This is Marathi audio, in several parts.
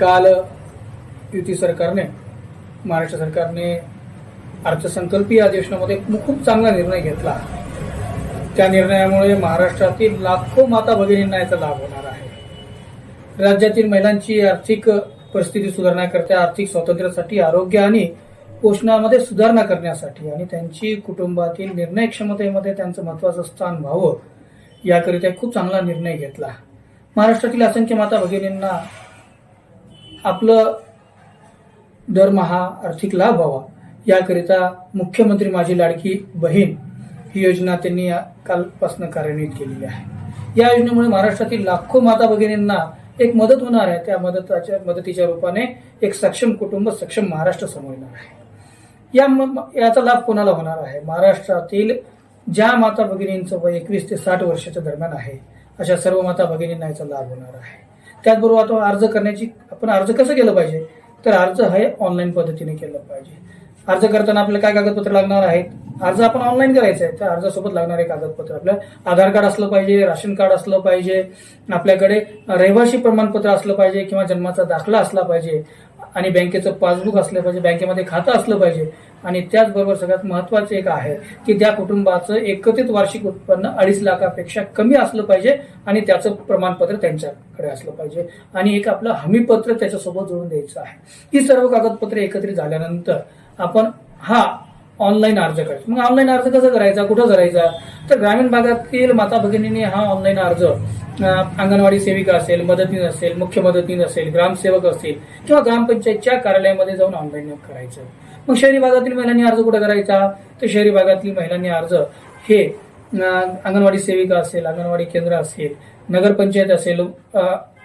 काल युती सरकारने महाराष्ट्र सरकारने अर्थसंकल्पीय अधिवेशनामध्ये खूप चांगला निर्णय घेतला. त्या निर्णयामुळे महाराष्ट्रातील लाखो माता भगिनींना याचा लाभ होणार आहे. राज्यातील महिलांची आर्थिक परिस्थिती सुधारण्याकरता आर्थिक स्वातंत्र्यासाठी आरोग्य आणि पोषणामध्ये सुधारणा करण्यासाठी आणि त्यांची कुटुंबातील निर्णय क्षमतेमध्ये त्यांचं महत्वाचं स्थान व्हावं याकरिता खूप चांगला निर्णय घेतला. महाराष्ट्रातील असंख्य माता भगिनींना आपलं दरमहा आर्थिक लाभ व्हावा. याकरिता मुख्यमंत्री माझी लाडकी बहीण ही योजना त्यांनी या- कालपासून कार्यान्वित केलेली आहे. या योजनेमुळे महाराष्ट्रातील लाखो माता भगिनींना एक मदत होणार आहे. त्या मदताच्या मदतीच्या रूपाने एक सक्षम कुटुंब सक्षम महाराष्ट्र समोर येणार आहे. या याचा लाभ कोणाला होणार आहे? महाराष्ट्रातील ज्या माता भगिनींचं वय एकवीस ते साठ वर्षाच्या दरम्यान आहे अशा सर्व माता भगिनींना याचा लाभ होणार आहे. त्याचबरोबर आता अर्ज करण्याची आपण अर्ज कसं केलं पाहिजे? तर अर्ज हे ऑनलाईन पद्धतीने केलं पाहिजे. अर्ज करताना आपल्याला काय कागदपत्र लागणार आहेत? अर्ज आपण ऑनलाईन करायचं आहे. त्या अर्जासोबत लागणारे कागदपत्र आपल्या आधार कार्ड असलं पाहिजे राशन कार्ड असलं पाहिजे आपल्याकडे रहिवासी प्रमाणपत्र असलं पाहिजे किंवा जन्माचा दाखला असला पाहिजे. आणि बँकेचं पासबुक असलं पाहिजे बँकेमध्ये खातं असलं पाहिजे. आणि त्याचबरोबर सगळ्यात महत्वाचं एक आहे की त्या कुटुंबाचं एकत्रित वार्षिक उत्पन्न अडीच लाखापेक्षा कमी असलं पाहिजे आणि त्याचं प्रमाणपत्र त्यांच्याकडे असलं पाहिजे. आणि एक आपलं हमीपत्र त्याच्यासोबत जोडून द्यायचं आहे. ही सर्व कागदपत्रे एकत्रित झाल्यानंतर आपण हा ऑनलाईन अर्ज करायचा. मग ऑनलाईन अर्ज कसा करायचा? कुठं करायचा? तर ग्रामीण भागातील माता भगिनींनी हा ऑनलाईन अर्ज अंगणवाडी सेविका असेल मदतनीस असेल मुख्य मदतनीस असेल ग्रामसेवक असतील किंवा ग्रामपंचायतच्या कार्यालयामध्ये जाऊन ऑनलाईन करायचं. मग शहरी भागातील महिलांनी अर्ज कुठे करायचा? तर शहरी भागातील महिलांनी अर्ज हे अंगणवाडी सेविका असेल अंगणवाडी केंद्र असेल नगरपंचायत असेल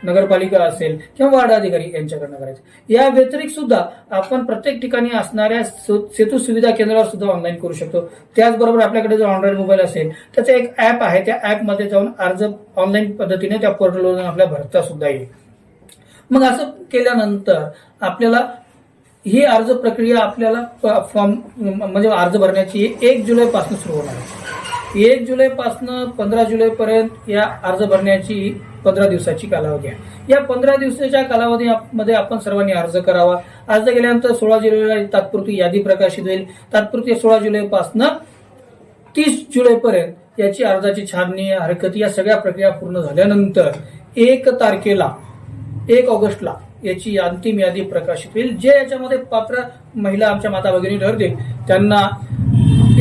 नगरपालिका असेल किंवा वार्ड अधिकारी यांच्याकडनं करायचं. या व्यतिरिक्त सुद्धा आपण प्रत्येक ठिकाणी असणाऱ्या सेतू सुविधा केंद्रावर सुद्धा ऑनलाईन करू शकतो. त्याचबरोबर आपल्याकडे जर ऑनलाईन मोबाईल असेल त्याचं एक ऍप आहे त्या ऍपमध्ये जाऊन अर्ज ऑनलाईन पद्धतीने त्या पोर्टलवर जाऊन आपल्या भरता सुद्धा येईल. मग असं केल्यानंतर आपल्याला ही अर्ज प्रक्रिया आपल्याला फॉर्म म्हणजे अर्ज भरण्याची एक जुलैपासून सुरू होणार आहे. एक जुलैपासून पंधरा जुलैपर्यंत या अर्ज भरण्याची पंधरा दिवसाची कालावधी आहे. या पंधरा दिवसाच्या कालावधीमध्ये आपण सर्वांनी अर्ज करावा. अर्ज केल्यानंतर सोळा जुलैला तात्पुरती यादी प्रकाशित होईल. तात्पुरती सोळा जुलैपासून तीस जुलैपर्यंत याची अर्जाची छाननी हरकत या सगळ्या प्रक्रिया पूर्ण झाल्यानंतर एक तारखेला एक ऑगस्टला याची अंतिम यादी प्रकाशित होईल. जे याच्यामध्ये पात्र महिला आमच्या माता भगिनी ठरतील त्यांना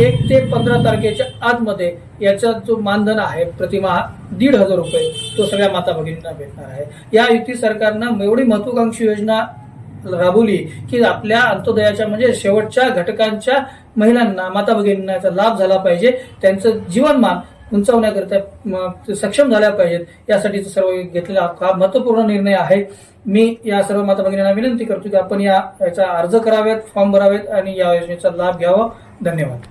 एक ते पंधरा तारखेच्या आतमध्ये याचा जो मानधन आहे प्रतिमा दीड हजार रुपये तो सगळ्या माता भगिनींना भेटणार आहे. या युती सरकारनं एवढी महत्वाकांक्षी योजना राबवली की आपल्या अंत्योदयाच्या म्हणजे शेवटच्या घटकांच्या महिलांना माता भगिनींना याचा लाभ झाला पाहिजे. त्यांचं जीवनमान उंचावण्याकरिता सक्षम झाल्या पाहिजेत. यासाठी सर्व घेतलेला हा महत्त्वपूर्ण निर्णय आहे. मी या सर्व माता भगिनींना विनंती करतो की आपण या याचा अर्ज करावेत फॉर्म भरावेत आणि या योजनेचा लाभ घ्यावा. धन्यवाद.